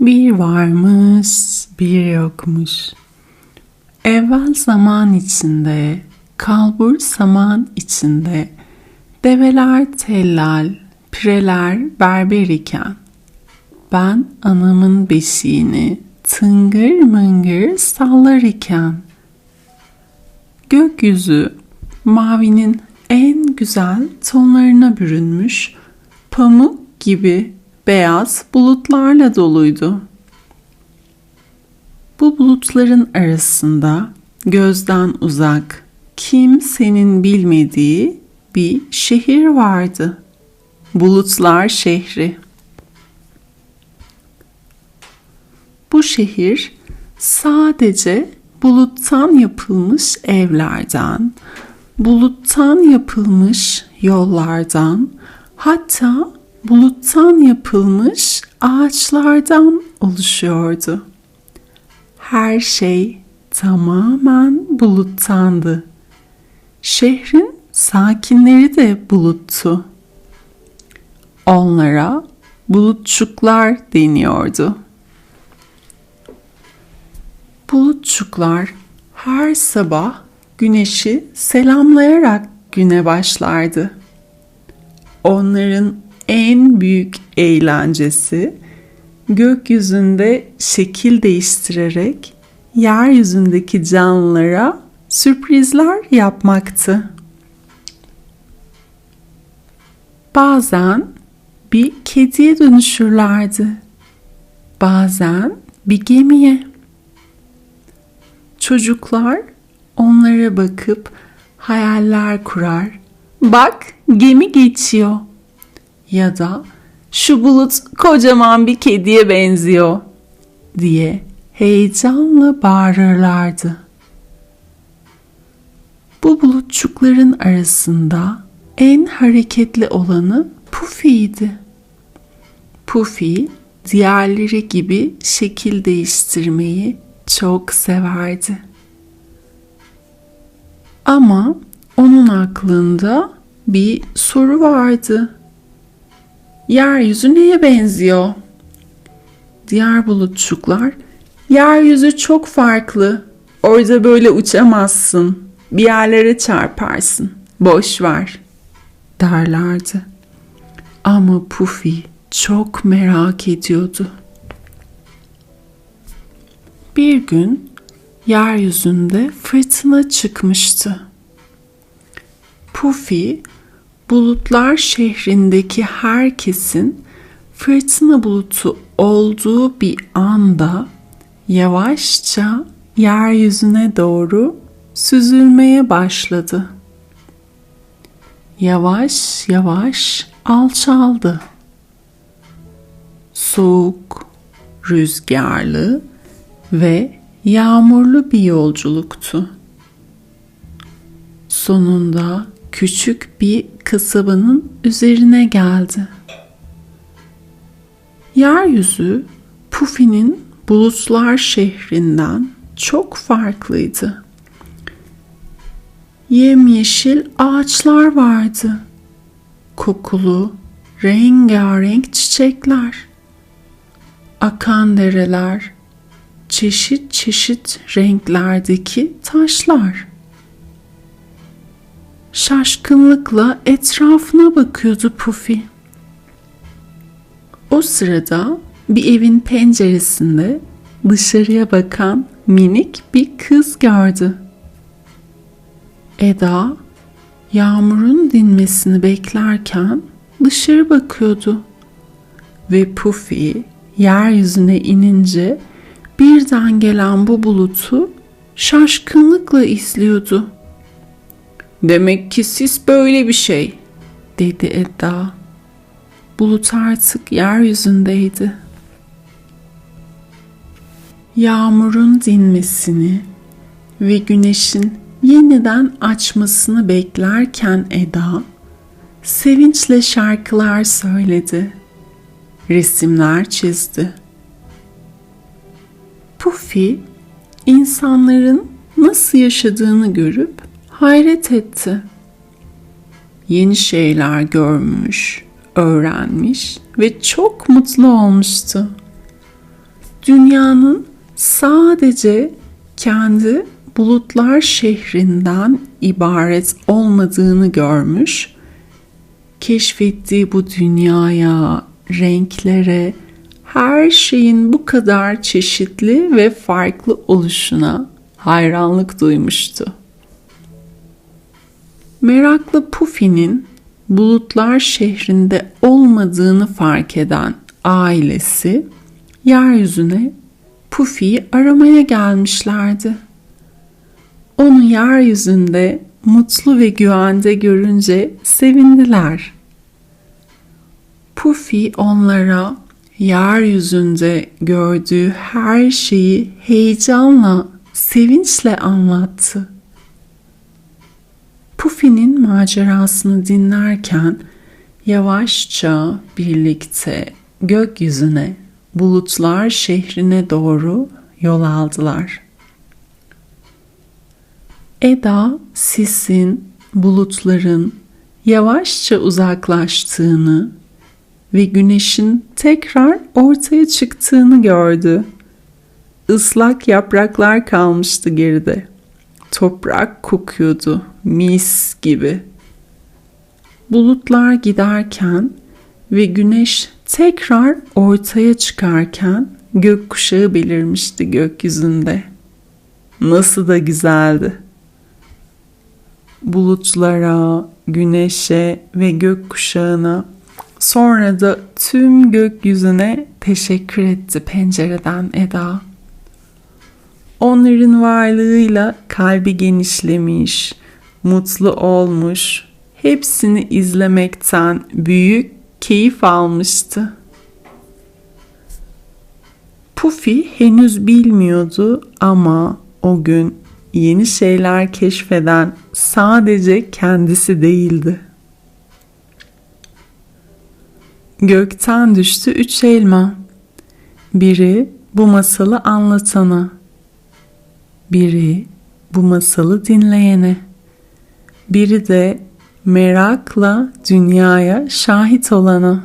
Bir varmış, bir yokmuş. Evvel zaman içinde, kalbur saman içinde, develer tellal, pireler berber iken, ben anamın beşiğini tıngır mıngır sallar iken, gökyüzü mavinin en güzel tonlarına bürünmüş, pamuk gibi beyaz bulutlarla doluydu. Bu bulutların arasında gözden uzak, kimsenin bilmediği bir şehir vardı. Bulutlar şehri. Bu şehir sadece buluttan yapılmış evlerden, buluttan yapılmış yollardan, hatta buluttan yapılmış ağaçlardan oluşuyordu. Her şey tamamen buluttandı. Şehrin sakinleri de buluttu. Onlara bulutçuklar deniyordu. Bulutçuklar her sabah güneşi selamlayarak güne başlardı. Onların en büyük eğlencesi gökyüzünde şekil değiştirerek yeryüzündeki canlılara sürprizler yapmaktı. Bazen bir kediye dönüşürlerdi. Bazen bir gemiye. Çocuklar onlara bakıp hayaller kurar. Bak gemi geçiyor ya da şu bulut kocaman bir kediye benziyor diye heyecanla bağırırlardı. Bu bulutçukların arasında en hareketli olanı Puffy'ydi. Puffy diğerleri gibi şekil değiştirmeyi çok severdi. Ama onun aklında bir soru vardı. Yeryüzü neye benziyor? Diğer bulutçuklar, yeryüzü çok farklı. Orada böyle uçamazsın. Bir yerlere çarparsın. Boş ver derlerdi. Ama Puffy çok merak ediyordu. Bir gün yeryüzünde fırtına çıkmıştı. Puffy bulutlar şehrindeki herkesin fırtına bulutu olduğu bir anda yavaşça yeryüzüne doğru süzülmeye başladı. Yavaş yavaş alçaldı. Soğuk, rüzgarlı ve yağmurlu bir yolculuktu. Sonunda küçük bir kasabanın üzerine geldi. Yeryüzü Pufi'nin bulutlar şehrinden çok farklıydı. Yemyeşil ağaçlar vardı. Kokulu, rengarenk çiçekler. Akan dereler, çeşit çeşit renklerdeki taşlar şaşkınlıkla etrafına bakıyordu Puffy. O sırada bir evin penceresinde dışarıya bakan minik bir kız gördü. Eda yağmurun dinmesini beklerken dışarı bakıyordu. Ve Puffy yeryüzüne inince birden gelen bu bulutu şaşkınlıkla izliyordu. Demek ki sis böyle bir şey, dedi Edda. Bulut artık yeryüzündeydi. Yağmurun dinmesini ve güneşin yeniden açmasını beklerken Eda sevinçle şarkılar söyledi. Resimler çizdi. Puffy insanların nasıl yaşadığını görüp hayret etti. Yeni şeyler görmüş, öğrenmiş ve çok mutlu olmuştu. dünyanın sadece kendi bulutlar şehrinden ibaret olmadığını görmüş. Keşfettiği bu dünyaya, renklere, her şeyin bu kadar çeşitli ve farklı oluşuna hayranlık duymuştu. Meraklı Pufi'nin bulutlar şehrinde olmadığını fark eden ailesi yeryüzüne Pufi'yi aramaya gelmişlerdi. Onu yeryüzünde mutlu ve güvende görünce sevindiler. Pufi onlara yeryüzünde gördüğü her şeyi heyecanla, sevinçle anlattı. Pufi'nin macerasını dinlerken yavaşça birlikte gökyüzüne, bulutlar şehrine doğru yol aldılar. Eda sisin, bulutların yavaşça uzaklaştığını ve güneşin tekrar ortaya çıktığını gördü. Islak yapraklar kalmıştı geride. Toprak kokuyordu mis gibi. Bulutlar giderken ve güneş tekrar ortaya çıkarken gökkuşağı belirmişti gökyüzünde. Nasıl da güzeldi. Bulutlara, güneşe ve gökkuşağına sonra da tüm gökyüzüne teşekkür etti pencereden Eda. Onların varlığıyla kalbi genişlemiş, mutlu olmuş, hepsini izlemekten büyük keyif almıştı. Puffy henüz bilmiyordu ama o gün yeni şeyler keşfeden sadece kendisi değildi. Gökten düştü üç elma. Biri bu masalı anlatana, biri bu masalı dinleyene, biri de merakla dünyaya şahit olana.